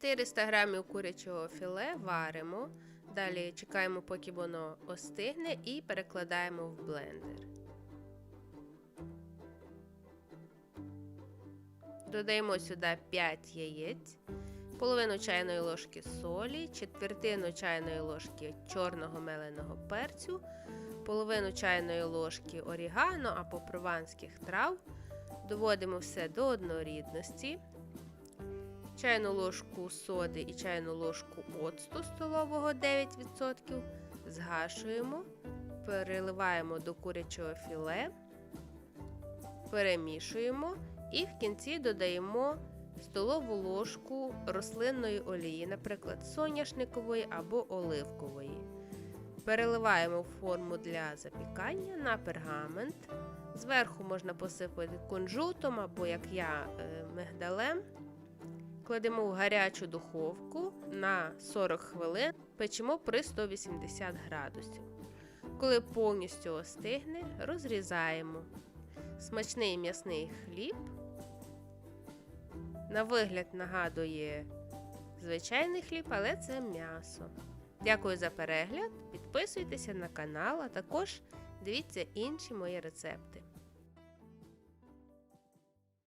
400 грамів курячого філе варимо. Далі чекаємо, поки воно остигне, і перекладаємо в блендер. Додаємо сюди 5 яєць, половину чайної ложки солі, четвертину чайної ложки чорного меленого перцю, половину чайної ложки орігано або прованських трав. Доводимо все до однорідності. Чайну ложку соди і чайну ложку оцту столового 9%. Згашуємо, переливаємо до курячого філе, перемішуємо і в кінці додаємо столову ложку рослинної олії, наприклад, соняшникової або оливкової. Переливаємо форму для запікання на пергамент. Зверху можна посипати кунжутом або, як я, е, мигдалем. Кладемо в гарячу духовку на 40 хвилин, печемо при 180 градусів. Коли повністю остигне, розрізаємо смачний м'ясний хліб. На вигляд нагадує звичайний хліб, але це м'ясо. Дякую за перегляд. Підписуйтеся на канал, а також дивіться інші мої рецепти.